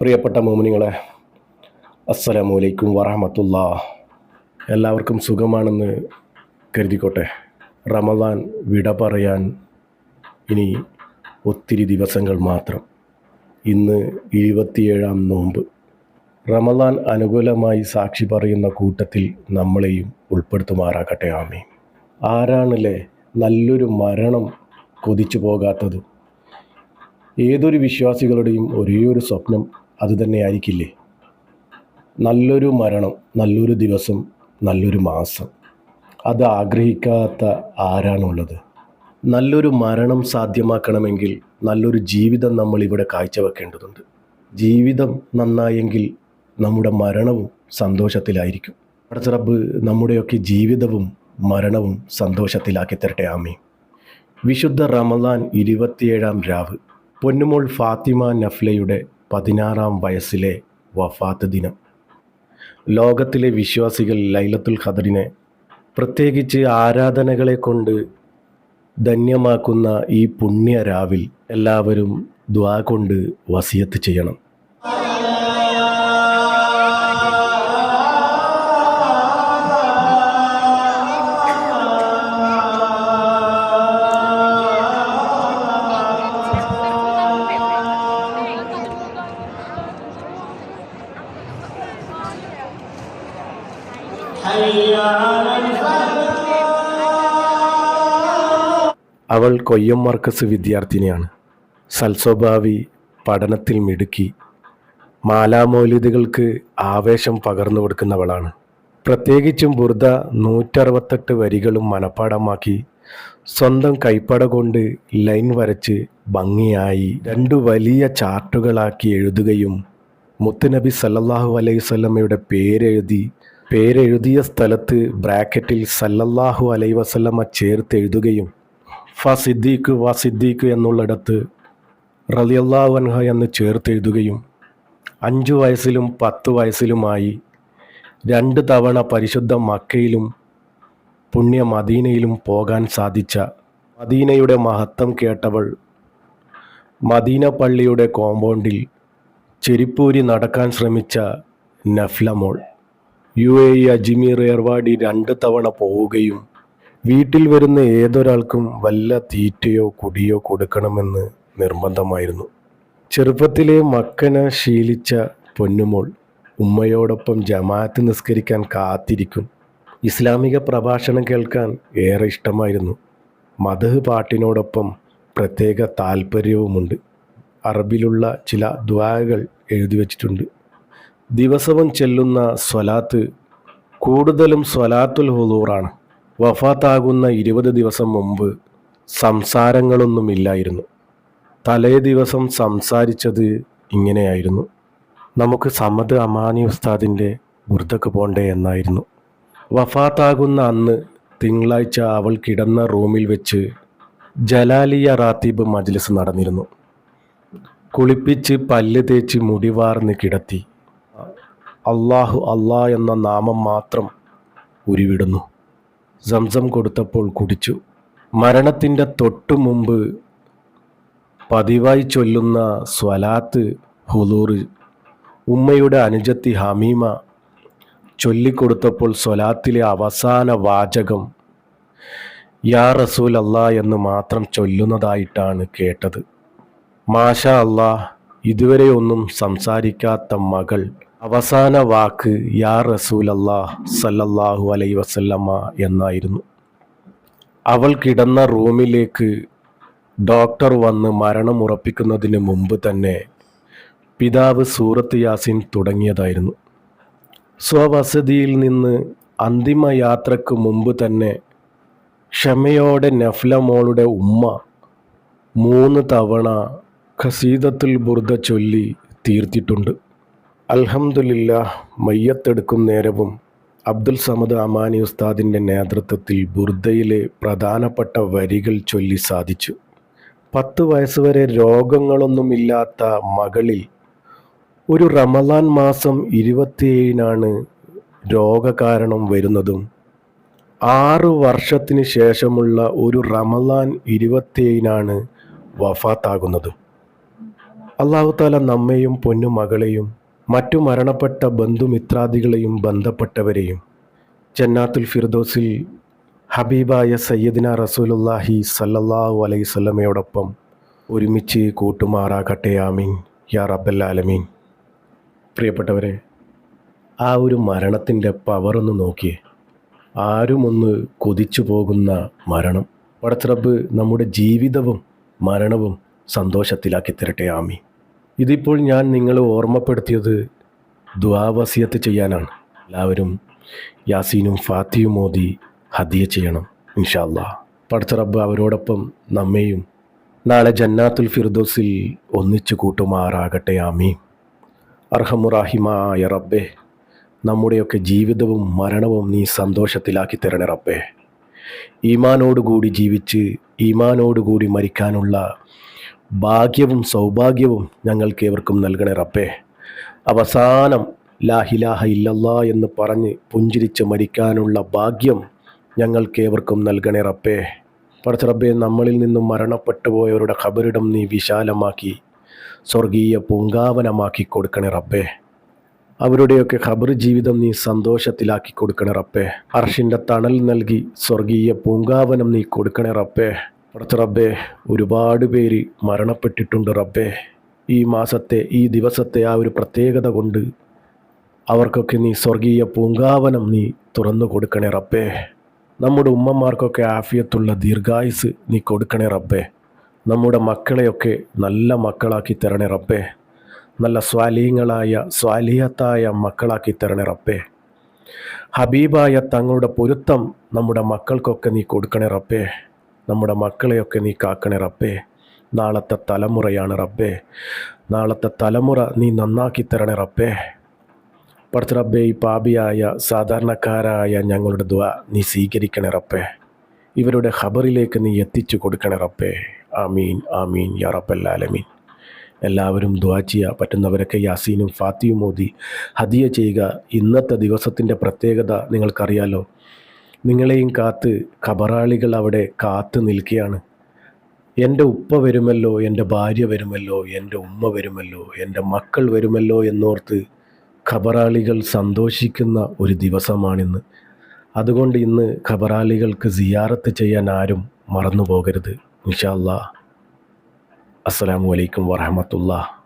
പ്രിയപ്പെട്ട മോമിനിങ്ങളെ അസ്സലാമു അലൈക്കും വറഹമത്തുള്ള. എല്ലാവർക്കും സുഖമാണെന്ന് കരുതിക്കോട്ടെ. റമദാൻ വിട പറയാൻ ഇനി ഒത്തിരി ദിവസങ്ങൾ മാത്രം. ഇന്ന് ഇരുപത്തിയേഴാം നോമ്പ്. റമദാൻ അനുകൂലമായി സാക്ഷി പറയുന്ന കൂട്ടത്തിൽ നമ്മളെയും ഉൾപ്പെടുത്തുമാറാകട്ടെ ആമീൻ. ആരാണല്ലേ നല്ലൊരു മരണം കൊതിച്ചു പോകാത്തത്? ഏതൊരു വിശ്വാസികളുടെയും ഒരേ ഒരു സ്വപ്നം അതുതന്നെയായിരിക്കില്ലേ നല്ലൊരു മരണം നല്ലൊരു ദിവസം നല്ലൊരു മാസം. അത് ആഗ്രഹിക്കാത്ത ആരാണുള്ളത്? നല്ലൊരു മരണം സാധ്യമാക്കണമെങ്കിൽ നല്ലൊരു ജീവിതം നമ്മൾ ഇവിടെ കാഴ്ചവെക്കേണ്ടതുണ്ട്. ജീവിതം നന്നായെങ്കിൽ നമ്മുടെ മരണവും സന്തോഷത്തിലായിരിക്കും. പടച്ചറബ് നമ്മുടെയൊക്കെ ജീവിതവും മരണവും സന്തോഷത്തിലാക്കി തരട്ടെ. ആമീൻ. വിശുദ്ധ റമദാൻ ഇരുപത്തിയേഴാം രാവ്. പൊന്നുമോൾ ഫാത്തിമ നഫ്ലയുടെ പതിനാറാം വയസ്സിലെ വഫാത്ത് ദിനം. ലോകത്തിലെ വിശ്വാസികൾ ലൈലത്തുൽ ഖദറിനെ പ്രത്യേകിച്ച് ആരാധനകളെ കൊണ്ട് ധന്യമാക്കുന്ന ഈ പുണ്യ രാവിൽ എല്ലാവരും ദ്വാ കൊണ്ട് വസിയത്ത് ചെയ്യണം. അവൾ കൊയ്യം മർക്കസ് വിദ്യാർത്ഥിനിയാണ്. സൽസ്വഭാവി പഠനത്തിൽ മിടുക്കി. മാലാമൗലിതകൾക്ക് ആവേശം പകർന്നു കൊടുക്കുന്നവളാണ്. പ്രത്യേകിച്ചും ബുർദ നൂറ്ററുപത്തെട്ട് വരികളും മനഃപ്പാടമാക്കി സ്വന്തം കൈപ്പട കൊണ്ട് ലൈൻ വരച്ച് ഭംഗിയായി രണ്ടു വലിയ ചാർട്ടുകളാക്കി എഴുതുകയും മുത്തുനബി സല്ലല്ലാഹു അലൈഹി വസല്ലമയുടെ പേരെഴുതി പേരെഴുതിയ സ്ഥലത്ത് ബ്രാക്കറ്റിൽ സല്ലല്ലാഹു അലൈഹി വസല്ലമ ചേർത്ത് എഴുതുകയും ഫ സിദ്ദീഖ് വ സിദ്ദീഖ് എന്നുള്ളിടത്ത് റലിയല്ലാവൻഹ എന്ന് ചേർത്തെഴുതുകയും അഞ്ചു വയസ്സിലും പത്ത് വയസ്സിലുമായി രണ്ട് തവണ പരിശുദ്ധ മക്കയിലും പുണ്യ മദീനയിലും പോകാൻ സാധിച്ച മദീനയുടെ മഹത്വം കേട്ടവൾ മദീന പള്ളിയുടെ കോമ്പൗണ്ടിൽ ചെരിപ്പൂരി നടക്കാൻ ശ്രമിച്ച നഫ്ലമോൾ. യു എ അജ്മീർ ഏർവാടി രണ്ട് തവണ പോവുകയും വീട്ടിൽ വരുന്ന ഏതൊരാൾക്കും വല്ല തീറ്റയോ കുടിയോ കൊടുക്കണമെന്ന് നിർബന്ധമായിരുന്നു. ചെറുപ്പത്തിലെ മക്കനെ ശീലിച്ച പൊന്നുമോൾ ഉമ്മയോടൊപ്പം ജമാഅത്ത് നിസ്കരിക്കാൻ കാത്തിരിക്കും. ഇസ്ലാമിക പ്രഭാഷണം കേൾക്കാൻ ഏറെ ഇഷ്ടമായിരുന്നു. മധഹ് പാട്ടിനോടൊപ്പം പ്രത്യേക താല്പര്യവുമുണ്ട് അറബിലുള്ള ചില ദ്വാകൾ എഴുതി വച്ചിട്ടുണ്ട്. ദിവസവും ചെല്ലുന്ന സ്വലാത്ത് കൂടുതലും സ്വലാത്തുൽ ഹുദൂറാണ്. വഫാത്താകുന്ന ഇരുപത് ദിവസം മുമ്പ് സംസാരങ്ങളൊന്നുമില്ലായിരുന്നു. തലേ ദിവസം സംസാരിച്ചത് ഇങ്ങനെയായിരുന്നു. നമുക്ക് സമദ് അമാനി ഉസ്താദിന്റെ ബുർദക്ക് പോണ്ടേ എന്നായിരുന്നു. വഫാത്താകുന്ന അന്ന് തിങ്കളാഴ്ച അവൾ കിടന്ന റൂമിൽ വെച്ച് ജലാലിയ റാത്തീബ് മജ്ലിസ് നടന്നിരുന്നു. കുളിപ്പിച്ച് പല്ല് തേച്ച് മുടിവാർന്ന് കിടത്തി. അള്ളാഹു അള്ളാ എന്ന നാമം മാത്രം ഉരുവിടുന്നു. സംസം കൊടുത്തപ്പോൾ കുടിച്ചു. മരണത്തിന്റെ തൊട്ടു മുമ്പ് പതിവായി ചൊല്ലുന്ന സ്വലാത്ത് ഹുലൂർ ഉമ്മയുടെ അനുജത്തി ഹമീമ ചൊല്ലിക്കൊടുത്തപ്പോൾ സ്വലാത്തിലെ അവസാന വാചകം യാ റസൂൽ അല്ലാ എന്ന് മാത്രം ചൊല്ലുന്നതായിട്ടാണ് കേട്ടത്. മാഷ അല്ലാ ഇതുവരെ ഒന്നും സംസാരിക്കാത്ത മകൾ അവസാന വാക്ക് യാ റസൂൽ അല്ലാ സല്ലല്ലാഹു അലൈ വസല്ലമ്മ എന്നായിരുന്നു. അവൾ കിടന്ന റൂമിലേക്ക് ഡോക്ടർ വന്ന് മരണം ഉറപ്പിക്കുന്നതിന് മുമ്പ് തന്നെ പിതാവ് സൂറത്ത് യാസിൻ തുടങ്ങിയതായിരുന്നു. സ്വവസതിയിൽ നിന്ന് അന്തിമ യാത്രയ്ക്ക് മുമ്പ് തന്നെ ക്ഷമയോടെ നഫ്ല മോളുടെ ഉമ്മ മൂന്ന് തവണ ഖസീദത്തുൽ ബുർദ ചൊല്ലി തീർത്തിട്ടുണ്ട്. അൽഹംദുലില്ല മയ്യത്തെടുക്കും നേരവും അബ്ദുൽ സമദ് അമാനി ഉസ്താദിന്റെ നേതൃത്വത്തിൽ ബുർദയിലെ പ്രധാനപ്പെട്ട വരികൾ ചൊല്ലി സാധിച്ചു. പത്ത് വയസ്സുവരെ രോഗങ്ങളൊന്നുമില്ലാത്ത മകളിൽ ഒരു റമദാൻ മാസം ഇരുപത്തിയേഴിനാണ് രോഗകാരണം വരുന്നതും ആറ് വർഷത്തിന് ശേഷമുള്ള ഒരു റമദാൻ ഇരുപത്തിയേഴിനാണ് വഫാത്താകുന്നതും. അള്ളാഹുത്താല നമ്മയും പൊന്നുമകളെയും മറ്റു മരണപ്പെട്ട ബന്ധുമിത്രാദികളെയും ബന്ധപ്പെട്ടവരെയും ജന്നാത്തുൽ ഫിർദോസിൽ ഹബീബായ സയ്യദിന റസൂലുല്ലാഹി സല്ലല്ലാഹു സ്വലമയോടൊപ്പം ഒരുമിച്ച് കൂട്ടുമാറാകട്ടെ ആമീൻ. യാ റബ്ബല്ലാലമീൻ പ്രിയപ്പെട്ടവരെ ആ ഒരു മരണത്തിന്റെ പവറൊന്ന് നോക്കിയേ. ആരുമൊന്ന് കൊതിച്ചു പോകുന്ന മരണം. പടച്ചിറപ്പ് നമ്മുടെ ജീവിതവും മരണവും സന്തോഷത്തിലാക്കി തരട്ടെ ആമി ഇതിപ്പോൾ ഞാൻ നിങ്ങളെ ഓർമ്മപ്പെടുത്തിയത് ദ്വാവസിയത്ത് ചെയ്യാനാണ്. എല്ലാവരും യാസീനും ഫാത്തിയും മോദി ഹദിയ ചെയ്യണം ഇൻഷാല്ലാ റബ്ബ് അവരോടൊപ്പം നമ്മെയും നാളെ ജന്നാത്തുൽ ഫിർദോസിൽ ഒന്നിച്ചു കൂട്ടുമാറാകട്ടെ ആമീൻ. അർഹമുറാഹിമായ റബ്ബെ നമ്മുടെയൊക്കെ ജീവിതവും മരണവും നീ സന്തോഷത്തിലാക്കി തരണേ റബ്ബെ. ഈമാനോടുകൂടി ജീവിച്ച് ഈമാനോടുകൂടി മരിക്കാനുള്ള ഭാഗ്യവും സൗഭാഗ്യവും ഞങ്ങൾക്ക് ഏവർക്കും നൽകണേ റബ്ബേ. അവസാനം ലാഹിലാഹ ഇല്ലല്ലാ എന്ന് പറഞ്ഞ് പുഞ്ചിരിച്ച് മരിക്കാനുള്ള ഭാഗ്യം ഞങ്ങൾക്ക് ഏവർക്കും നൽകണേ റബ്ബേ. പടച്ച റബ്ബേ നമ്മളിൽ നിന്നും മരണപ്പെട്ടു പോയവരുടെ ഖബറിടം നീ വിശാലമാക്കി സ്വർഗീയ പൂങ്കാവനമാക്കി കൊടുക്കണേ റബ്ബേ. അവരുടെയൊക്കെ ഖബർ ജീവിതം നീ സന്തോഷത്തിലാക്കി കൊടുക്കണേ റബ്ബേ. അർഷിന്റെ തണൽ നൽകി സ്വർഗീയ പൂങ്കാവനം നീ കൊടുക്കണേ റബ്ബേ. പടച്ച റബ്ബേ ഒരുപാട് പേര് മരണപ്പെട്ടിട്ടുണ്ട് റബ്ബേ. ഈ മാസത്തെ ഈ ദിവസത്തെ ആ ഒരു പ്രത്യേകത കൊണ്ട് അവർക്കൊക്കെ നീ സ്വർഗീയ പൂങ്കാവനം നീ തുറന്നു കൊടുക്കണേ റബ്ബേ. നമ്മുടെ ഉമ്മമാർക്കൊക്കെ ആഫിയത്തുള്ള ദീർഘായുസ് നീ കൊടുക്കണേ റബ്ബേ. നമ്മുടെ മക്കളെയൊക്കെ നല്ല മക്കളാക്കി തരണേ റബ്ബേ. നല്ല സ്വാലീങ്ങളായ സ്വാലീയത്തായ മക്കളാക്കി തരണേ റബ്ബേ. ഹബീബായ തങ്ങളുടെ പൊരുത്തം നമ്മുടെ മക്കൾക്കൊക്കെ നീ കൊടുക്കണേ റബ്ബേ. നമ്മുടെ മക്കളെയൊക്കെ നീ കാക്കണേ റബ്ബേ. നാളത്തെ തലമുറയാണ് റബ്ബേ. നാളത്തെ തലമുറ നീ നന്നാക്കി തരണേ റബ്ബേ. പടച്ച റബ്ബേ ഈ പാപിയായ സാധാരണക്കാരായ ഞങ്ങളുടെ ദ്വ നീ സ്വീകരിക്കണേ റബ്ബേ. ഇവരുടെ ഖബറിലേക്ക് നീ എത്തിച്ചു കൊടുക്കണേ റബ്ബേ. ആമീൻ ആമീൻ യാ റബ്ബല്ലാലമീൻ എല്ലാവരും ദ്വാ ചെയ്യുക പറ്റുന്നവരൊക്കെ യാസീനും ഫാത്തിയും മോദി ഹദിയ ചെയ്യുക. ഇന്നത്തെ ദിവസത്തിന്റെ പ്രത്യേകത നിങ്ങൾക്കറിയാലോ. നിങ്ങളെയും കാത്ത് ഖബറാളികൾ അവിടെ കാത്തു നിൽക്കുകയാണ്. എന്റെ ഉപ്പ വരുമല്ലോ എന്റെ ഭാര്യ വരുമല്ലോ എന്റെ ഉമ്മ വരുമല്ലോ എന്റെ മക്കൾ വരുമല്ലോ എന്നോർത്ത് ഖബറാളികൾ സന്തോഷിക്കുന്ന ഒരു ദിവസമാണിന്ന്. അതുകൊണ്ട് ഇന്ന് ഖബറാളികൾക്ക് സിയാറത്ത് ചെയ്യാൻ ആരും മറന്നു പോകരുത് ഇൻഷാ അസ്സാം വലൈക്കും വറഹമത്തുള്ള